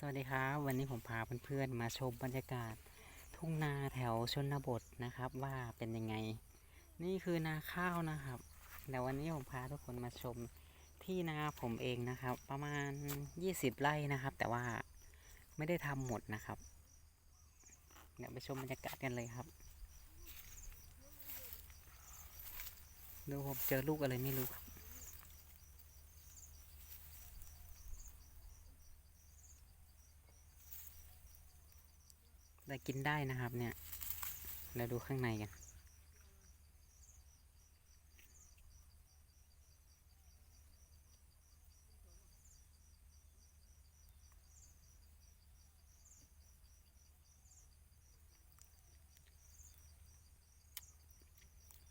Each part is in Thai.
สวัสดีครับวันนี้ผมพาเพื่อนๆมาชมบรรยากาศ ทุ่งนาแถวชนบทนะครับ ว่าเป็นยังไง นี่คือนาข้าวนะครับแต่วันนี้ผมพาทุกคนมาชมที่นาผมเองนะครับ ประมาณ 20 ไร่นะครับ แต่ว่าไม่ได้ทำหมดนะครับเดี๋ยวไปชมบรรยากาศกันเลยครับดูผมเจอลูกอะไรไม่รู้ครับ แต่กินได้นะครับ เนี่ยเราดูข้างในกัน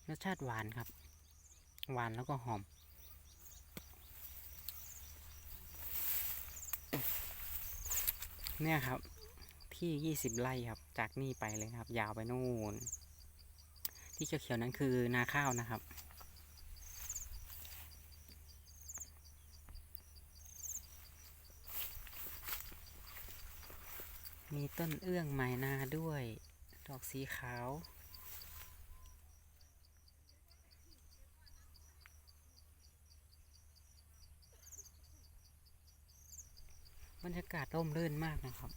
รสชาติหวานครับ หวานแล้วก็หอม เนี่ยครับ ที่ 20 ไร่ครับ จากนี่ไปเลยครับ ยาวไปนู่น ที่เขียวๆนั้นคือนาข้าวนะครับ มีต้นเอื้องไม้นาด้วย ดอกสีขาวบรรยากาศร่มรื่นมากนะครับ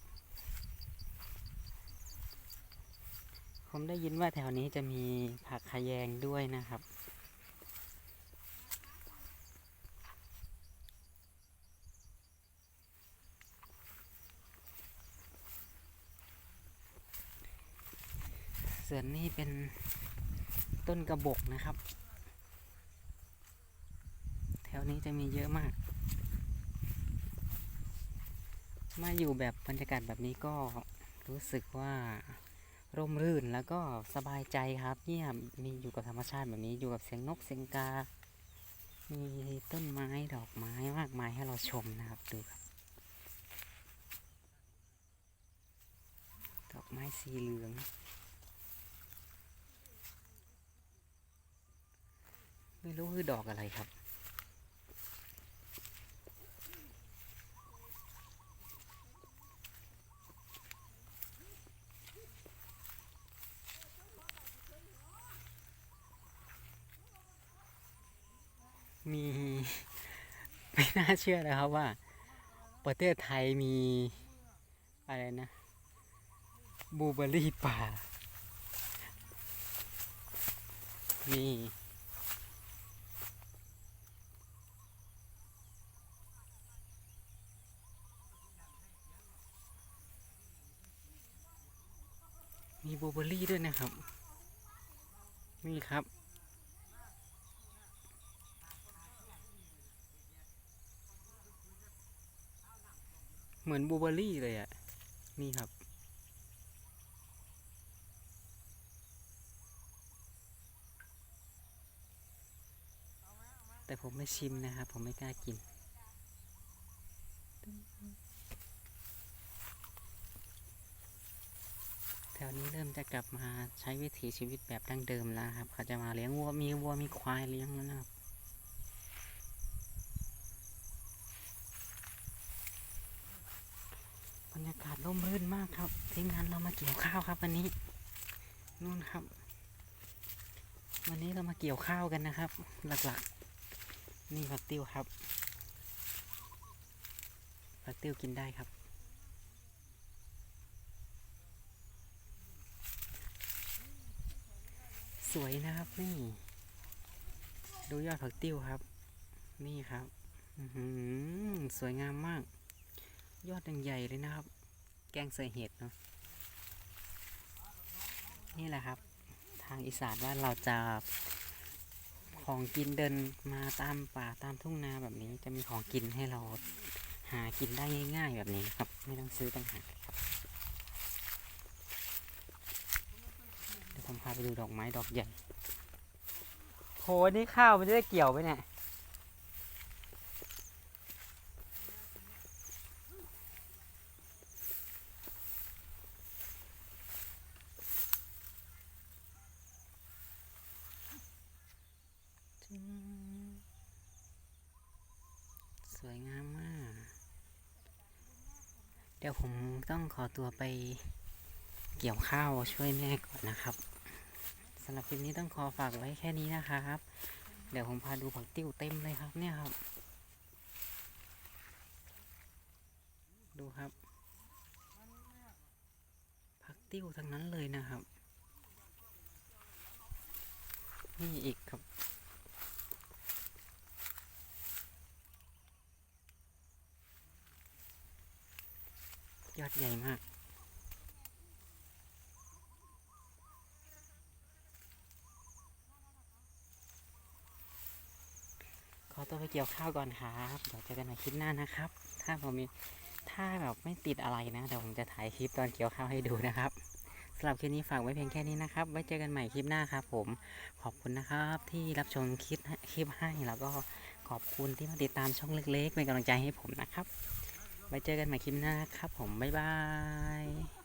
ผมได้ยินว่าแถวนี้จะมีผักขยงด้วยนะครับ ส่วนนี้เป็นต้นกระบกนะครับ แถวนี้จะมีเยอะมาก มาอยู่แบบบรรยากาศแบบนี้ก็รู้สึกว่า ร่มรื่นแล้วก็สบายใจครับเงียบมีอยู่กับธรรมชาติแบบนี้อยู่กับเสียงนกเสียงกา มีต้นไม้ดอกไม้มากมายให้เราชมนะครับดูครับ ดอกไม้สีเหลือง ไม่รู้คือดอกอะไรครับ มี ไม่ น่าเชื่อนะครับว่า ประเทศไทยมีอะไรนะบูเบอร์รี่ป่ามีมีบูเบอร์รี่ด้วยนะครับ นี่ครับ เหมือนบูเบอร์รี่เลยอะ่ะ นี่ครับ แต่ผมไม่ชิมนะครับ ผมไม่กล้ากิน แถวนี้เริ่มจะกลับมาใช้วิถีชีวิตแบบดั้งเดิมแล้วครับ เขาจะมาเลี้ยงวัวมีวัวมีควายเลี้ยงแล้วนะครับ บรรยากา ศร่มรื่นมากครับทีมงานเรามาเกี่ยวข้าวครับ วันนี้นู่นครับ วันนี้เรามาเกี่ยวข้าวกันนะครับ หลักๆ นี่ผักติ้วครับผักติ้วกินได้ครับ สวยนะครับนี่ ดูยอดผักติ้วครับ นี่ครับอื้อหือสวยงามมาก ยอดยังใหญ่เลยนะครับ แกงใส่เห็ดเนาะนี่แหละครับ ทางอีสานว่าเราจะของกินเดินมาตามป่าตามทุ่งนาแบบนี้จะมีของกินให้เราหากินได้ง่ายๆแบบนี้ครับ ไม่ต้องซื้อต่างหากครับเดี๋ยวผมพาไปดูดอกไม้ดอกใหญ่โหนี่ข้าวมันจะได้เกี่ยวไปเนี่ย สวยงามมาก เดี๋ยวผมต้องขอตัวไปเกี่ยวข้าวช่วยแม่ก่อนนะครับสำหรับคลิปนี้ต้องขอฝากไว้แค่นี้นะครับ เดี๋ยวผมพาดูผักติ้วเต็มเลยครับเนี่ยครับ ดูครับผักติ้วทั้งนั้นเลยนะครับ นี่อีกครับ ยอดใหญ่มาก ขอตัวไปเกี่ยวข้าวก่อนครับเดี๋ยวเจอกันในคลิปหน้านะครับ ถ้าผมมีถ้าแบบไม่ติดอะไรนะเดี๋ยวผมจะถ่ายคลิปตอนเกี่ยวข้าวให้ดูนะครับสำหรับคลิปนี้ฝากไว้เพียงแค่นี้นะครับ ไว้เจอกันใหม่คลิปหน้าครับผม ขอบคุณนะครับที่รับชมคลิปคลิปให้แล้วก็ขอบคุณที่มาติดตามช่องเล็กๆเป็นกำลังใจให้ผมนะครับ ไว้เจอกันใหม่คลิปหน้าครับผม บ๊ายบาย